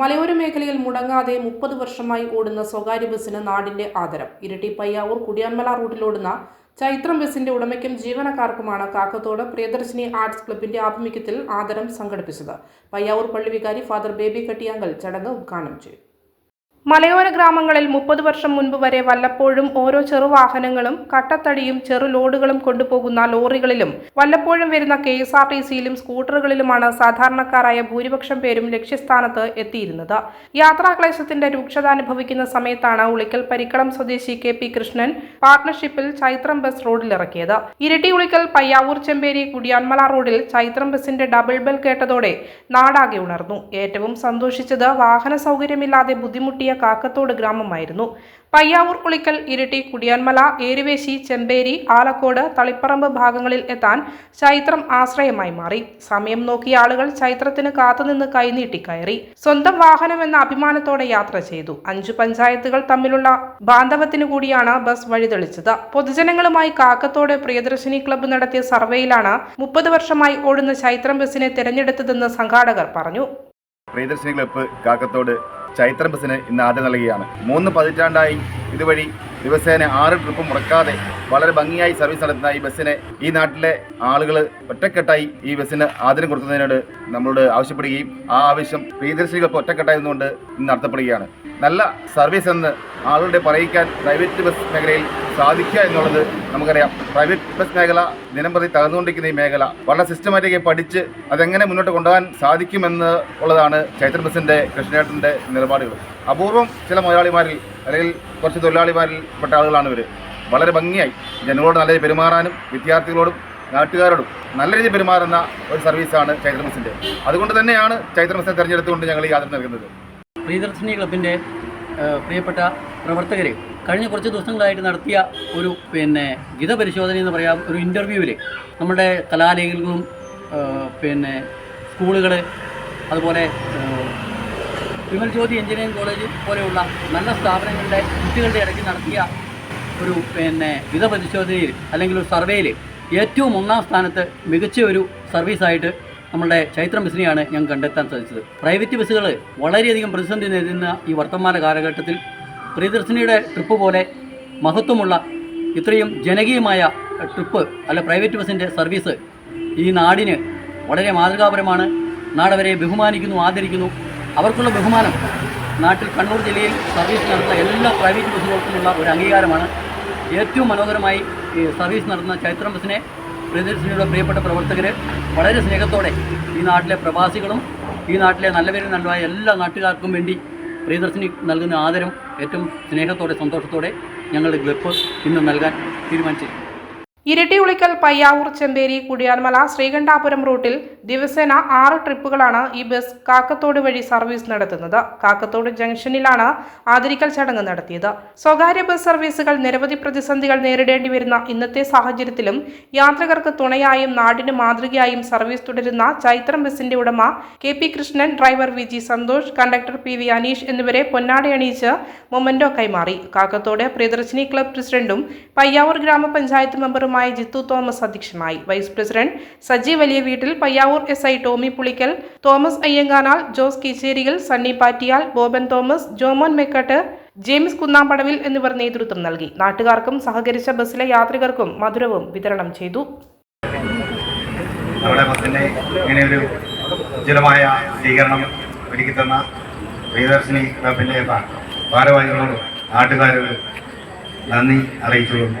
മലയോര മേഖലയിൽ മുടങ്ങാതെ മുപ്പത് വർഷമായി ഓടുന്ന സ്വകാര്യ ബസ്സിന് നാടിന്റെ ആദരം. ഇരട്ടി പയ്യാവൂർ കുടിയാൻമല റൂട്ടിലോടുന്ന ചൈത്രം ബസിന്റെ ഉടമയ്ക്കും ജീവനക്കാർക്കുമാണ് കാക്കത്തോട് പ്രിയദർശിനി ആർട്സ് ക്ലബിന്റെ ആഭിമുഖ്യത്തിൽ ആദരം സംഘടിപ്പിച്ചത്. പയ്യാവൂർ പള്ളി വികാരി ഫാദർ ബേബി കട്ടിയാങ്കൽ ചടങ്ങ് ഉദ്ഘാടനം ചെയ്തു. മലയോര ഗ്രാമങ്ങളിൽ മുപ്പത് വർഷം മുൻപ് വരെ വല്ലപ്പോഴും ഓരോ ചെറുവാഹനങ്ങളും കട്ടത്തടിയും ചെറു ലോഡുകളും കൊണ്ടുപോകുന്ന ലോറികളിലും വല്ലപ്പോഴും വരുന്ന കെ എസ് ആർ ടി സിയിലും സ്കൂട്ടറുകളിലുമാണ് സാധാരണക്കാരായ ഭൂരിപക്ഷം പേരും ലക്ഷ്യസ്ഥാനത്ത് എത്തിയിരുന്നത്. യാത്രാക്ലേശത്തിന്റെ രൂക്ഷത അനുഭവിക്കുന്ന സമയത്താണ് ഉളിക്കൽ പരിക്കളം സ്വദേശി കെ പി കൃഷ്ണൻ പാർട്ണർഷിപ്പിൽ ചൈത്രം ബസ് റോഡിലിറക്കിയത്. ഇരട്ടി ഉളിക്കൽ പയ്യാവൂർ ചെമ്പേരി കുടിയാൻമല റോഡിൽ ചൈത്രം ബസിന്റെ ഡബിൾ ബെൽ കേട്ടതോടെ നാടാകെ ഉണർന്നു. ഏറ്റവും സന്തോഷിച്ചത് വാഹന സൗകര്യമില്ലാതെ ബുദ്ധിമുട്ടിയ കാക്കത്തോട് ഗ്രാമമായിരുന്നു. പയ്യാവൂർ കുളിക്കൽ ഇരിട്ടി കുടിയാൻമല ഏരുവേശി ചെമ്പേരി ആലക്കോട് തളിപ്പറമ്പ് ഭാഗങ്ങളിൽ എത്താൻ ചൈത്രം ആശ്രയമായി മാറി. സമയം നോക്കിയ ആളുകൾ ചൈത്രത്തിന് കാത്തുനിന്ന് കൈനീട്ടി കയറി. സ്വന്തം എന്ന അഭിമാനത്തോടെ യാത്ര ചെയ്തു. അഞ്ചു പഞ്ചായത്തുകൾ തമ്മിലുള്ള ബാന്ധവത്തിനു കൂടിയാണ് ബസ് വഴിതെളിച്ചത്. പൊതുജനങ്ങളുമായി കാക്കത്തോട് പ്രിയദർശിനി ക്ലബ്ബ് നടത്തിയ സർവേയിലാണ് മുപ്പത് വർഷമായി ഓടുന്ന ചൈത്രം ബസിനെ തിരഞ്ഞെടുത്തതെന്ന് സംഘാടകർ പറഞ്ഞു. പ്രിയദർശിനി ക്ലബ്ബ് കാക്കത്തോട് ചൈത്രം ബസ്സിന് ഇന്ന് ആദ്യം നൽകുകയാണ്. മൂന്ന് പതിറ്റാണ്ടായി ഇതുവഴി ദിവസേന ആറ് ട്രിപ്പ് മുടക്കാതെ വളരെ ഭംഗിയായി സർവീസ് നടത്തുന്ന ഈ ബസ്സിനെ ഈ നാട്ടിലെ ആളുകൾ ഒറ്റക്കെട്ടായി ഈ ബസ്സിന് ആദരം കൊടുക്കുന്നതിനോട് നമ്മളോട് ആവശ്യപ്പെടുകയും ആ ആവശ്യം പ്രിയദർശിനി ക്ലബ്ബ് ഒറ്റക്കെട്ടായി നിന്നുകൊണ്ട് ഇന്ന് നടത്തപ്പെടുകയാണ്. നല്ല സർവീസ് എന്ന് ആളുകളുടെ പറയിക്കാൻ പ്രൈവറ്റ് ബസ് മേഖലയിൽ സാധിക്കുക എന്നുള്ളത് നമുക്കറിയാം. പ്രൈവറ്റ് ബസ് മേഖല ദിനംപ്രതി തകർന്നുകൊണ്ടിരിക്കുന്ന ഈ മേഖല വളരെ സിസ്റ്റമാറ്റിക്കായി പഠിച്ച് അതെങ്ങനെ മുന്നോട്ട് കൊണ്ടുപോകാൻ സാധിക്കുമെന്ന് ഉള്ളതാണ് ചൈത്ര ബസിന്റെ കൃഷ്ണേട്ടന്റെ നിലപാടുകൾ. അപൂർവം ചില മുതലാളിമാരിൽ അല്ലെങ്കിൽ കുറച്ച് തൊഴിലാളിമാരിൽ പെട്ട ആളുകളാണ് ഇവർ വളരെ ഭംഗിയായി. ജനങ്ങളോട് നല്ല രീതിയിൽ പെരുമാറാനും വിദ്യാർത്ഥികളോടും നാട്ടുകാരോടും നല്ല രീതിയിൽ പെരുമാറുന്ന ഒരു സർവീസാണ് ചൈത്രമസിന്റെ അതുകൊണ്ട് തന്നെയാണ് ചൈത്രമസിനെ തിരഞ്ഞെടുത്തുകൊണ്ട് ഞങ്ങൾ ഈ ആദരം നൽകുന്നത്. പ്രിയദർശിനി ക്ലബിന്റെ പ്രിയപ്പെട്ട പ്രവർത്തകരെ കഴിഞ്ഞ കുറച്ച് ദിവസങ്ങളായിട്ട് നടത്തിയ ഒരു പിന്നെ ഗീതപരിശോധന എന്ന് പറയാം ഒരു ഇന്റർവ്യൂവിൽ നമ്മുടെ കലാലയങ്ങളും പിന്നെ സ്കൂളുകൾ അതുപോലെ വിമൽ ജ്യോതി എഞ്ചിനീയറിംഗ് കോളേജ് പോലെയുള്ള നല്ല സ്ഥാപനങ്ങളുടെ കുട്ടികളുടെ ഇടയ്ക്ക് നടത്തിയ ഒരു പിന്നെ വിധ പരിശോധനയിൽ അല്ലെങ്കിൽ ഒരു സർവേയിൽ ഏറ്റവും ഒന്നാം സ്ഥാനത്ത് മികച്ച ഒരു സർവീസായിട്ട് നമ്മുടെ ചൈത്രം ബസ്സിനെയാണ് ഞാൻ കണ്ടെത്താൻ സാധിച്ചത്. പ്രൈവറ്റ് ബസ്സുകൾ വളരെയധികം പ്രതിസന്ധി നേരിടുന്ന ഈ വർത്തമാന കാലഘട്ടത്തിൽ പ്രിയദർശിനിയുടെ ട്രിപ്പ് പോലെ മഹത്വമുള്ള ഇത്രയും ജനകീയമായ ട്രിപ്പ് അല്ല പ്രൈവറ്റ് ബസ്സിന്റെ സർവീസ് ഈ നാടിന് വളരെ മാതൃകാപരമാണ്. നാടവരെ ബഹുമാനിക്കുന്നു ആദരിക്കുന്നു. അവർക്കുള്ള ബഹുമാനം. നാട്ടിൽ കണ്ണൂർ ജില്ലയിൽ സർവീസ് നടത്തുന്ന എല്ലാ പ്രൈവറ്റ് ബസ്സുകൾക്കുമുള്ള ഒരു അംഗീകാരമാണ്. ഏറ്റവും മനോഹരമായി സർവീസ് നടത്തുന്ന ചൈത്രം ബസ്സിനെ പ്രതിനിധിയുടെ പ്രിയപ്പെട്ട പ്രവർത്തകർ വളരെ സ്നേഹത്തോടെ ഈ നാട്ടിലെ പ്രവാസികളും ഈ നാട്ടിലെ നല്ലവരും നല്ലതായ എല്ലാ നാട്ടുകാർക്കും വേണ്ടി പ്രിയദർശിനി നൽകുന്ന ആദരം ഏറ്റവും സ്നേഹത്തോടെ സന്തോഷത്തോടെ ഞങ്ങളുടെ ഗ്ലപ്പ് ഇന്ന് നൽകാൻ തീരുമാനിച്ചിരിക്കുന്നു. ഇരട്ടി ഉളിക്കൽ പയ്യാവൂർ ചെമ്പേരി കുടിയാൻമല ശ്രീകണ്ഠാപുരം റൂട്ടിൽ ദിവസേന ആറ് ട്രിപ്പുകളാണ് ഈ ബസ് കാക്കത്തോട് വഴി സർവീസ് നടത്തുന്നത്. കാക്കത്തോട് ജംഗ്ഷനിലാണ് ആദരിക്കൽ ചടങ്ങ് നടത്തിയത്. സ്വകാര്യ ബസ് സർവീസുകൾ നിരവധി പ്രതിസന്ധികൾ നേരിടേണ്ടി വരുന്ന ഇന്നത്തെ സാഹചര്യത്തിലും യാത്രികർക്ക് തുണയായും നാടിന് മാതൃകയായും സർവീസ് തുടരുന്ന ചൈത്രം ബസിന്റെ ഉടമ K P Krishnan driver V G Santhosh conductor P V Aneesh എന്നിവരെ പൊന്നാടി അണിയിച്ച് മൊമന്റോ കൈമാറി. കാക്കത്തോട് പ്രിയദർശിനി ക്ലബ് പ്രസിഡന്റും പയ്യാവൂർ ഗ്രാമപഞ്ചായത്ത് മെമ്പറുമായ ജിത്തു തോമസ് അധ്യക്ഷനായി. വൈസ് പ്രസിഡന്റ് സജി വലിയ വീട്ടിൽ പയ്യാവൂർ എസ് ഐ ടോമി പുളിക്കൽ തോമസ് അയ്യങ്കാനാൽ ജോസ് കീച്ചേരിയിൽ സണ്ണി പാറ്റിയാൽ ബോബൻ തോമസ് ജോമോൻ മെക്കട്ട് ജെയിംസ് കുന്നാമ്പടവിൽ എന്നിവർ നേതൃത്വം നൽകി. നാട്ടുകാർക്കും സഹകരിച്ച ബസ്സിലെ യാത്രികർക്കും മധുരവും വിതരണം ചെയ്തു. നമ്മുടെ ബസ്സിന്റെ ഇങ്ങനെ ഒരു ഉജ്ജ്വലമായ സ്വീകരണം ഒരുക്കി തന്ന പ്രിയദർശിനി ക്ലബിന്റെ ഭാരവാഹികളോട് നാട്ടുകാരോട് നന്ദി അറിയിച്ചുകൊള്ളുന്നു.